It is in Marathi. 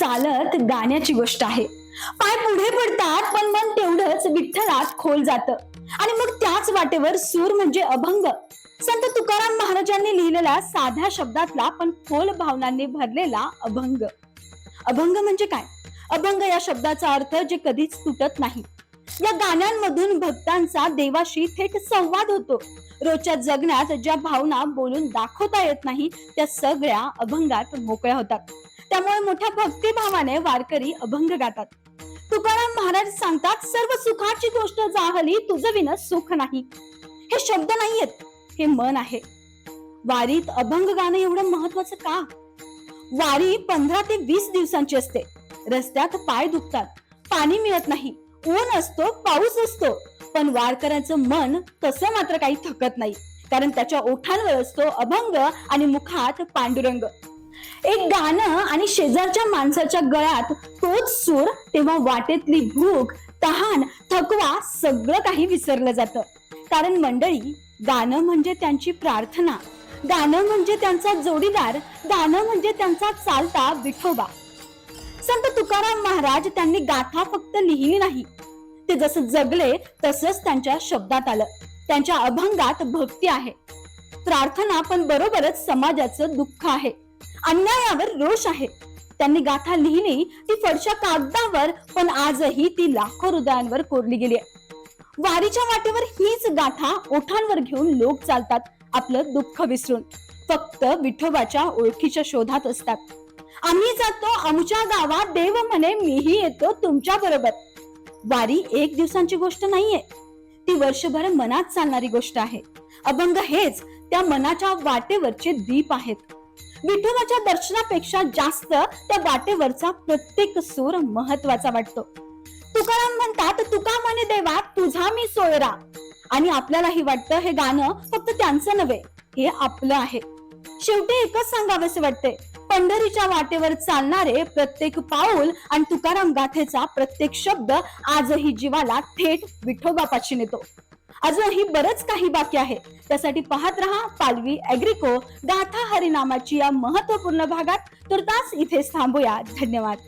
चालत गाण्याची गोष्ट आहे. पाय पुढे पडतात पण मन तेवढंच विठ्ठलात खोल जात. आणि मग त्याच वाटेवर सूर म्हणजे अभंग. संत तुकाराम महाराजांनी लिहिलेला साध्या शब्दातला पण खोल भावनांनी भरलेला अभंग. अभंग म्हणजे काय? अभंग या शब्दाचा अर्थ जे कधीच तुटत नाही. या गाण्यांमधून भक्तांचा देवाशी थेट संवाद होतो. रोजच्या जगण्यात ज्या भावना बोलून दाखवता येत नाही त्या सगळ्या अभंगात मोकळ्या होतात. त्यामुळे मोठ्या भक्तिभावाने वारकरी अभंग गातात. तुकाराम महाराज सांगतात सर्व सुखाची गोष्ट जाहली तुझं विन सुख नाही. हे शब्द नाहीयेत हे मन आहे. वारीत अभंग गाणं एवढं महत्वाचं का? वारी पंधरा ते वीस दिवसांची असते. रस्त्यात पाय दुखतात पाणी मिळत नाही. ऊन असतो पाऊस असतो. पण वारकऱ्यांचं मन तसं मात्र काही थकत नाही. कारण त्याच्या ओठांवर असतो अभंग आणि मुखात पांडुरंग. एक गाणं आणि शेजारच्या माणसाच्या गळ्यात तोच सूर तेव्हा वाटेतली भूक तहान थकवा सगळं काही विसरलं जातं. कारण मंडळी गाणं म्हणजे त्यांची प्रार्थना. गाणं म्हणजे त्यांचा जोडीदार. गाणं म्हणजे त्यांचा चालता विठोबा. संत तुकाराम महाराज त्यांनी गाथा फक्त लिहिली नाही. ते जसं जगले तसंच त्यांच्या शब्दात आलं. त्यांच्या अभंगात भक्ती आहे. प्रार्थना पण बरोबरच समाजाचं दुःख आहे. अन्यायावर रोष आहे. त्यांनी गाथा लिहिली ती फडशा कागदावर पण आजही ती लाखो हृदयांवर कोरली गेली आहे. वारीच्या वाटेवर हीच गाथा ओठांवर घेऊन लोक चालतात आपलं दुःख विसरून. फक्त विठोबाच्या ओळखीच्या शोधात असतात. आम्ही जातो आमच्या गावात देव म्हणे मीही येतो तुमच्या बरोबर. वारी एक दिवसांची गोष्ट नाहीये. ती वर्षभर मनात चालणारी गोष्ट आहे. अभंग हेच त्या मनाच्या वाटेवरचे दीप आहेत. विठोबाच्या दर्शनापेक्षा जास्त त्या वाटेवरचा प्रत्येक सूर महत्त्वाचा वाटतो. तुकाराम म्हणतात तुका म्हणे देवा तुझा मी सोयरा. आणि आपल्यालाही वाटतं हे गाणं फक्त त्यांचं नव्हे हे आपलं आहे. शेवटी एकच सांगावेसे वाटते पंढरीच्या वाटेवर चालणारे प्रत्येक पाऊल आणि तुकाराम गाथेचा प्रत्येक शब्द आजही जीवाला थेट विठोबापाशी नेतो. अजूनही बरंच काही बाकी आहे. त्यासाठी पाहत रहा पालवी अॅग्रिको गाथा हरिनामाची या महत्त्वपूर्ण भागात. तुर्तास इथे थांबूया. धन्यवाद.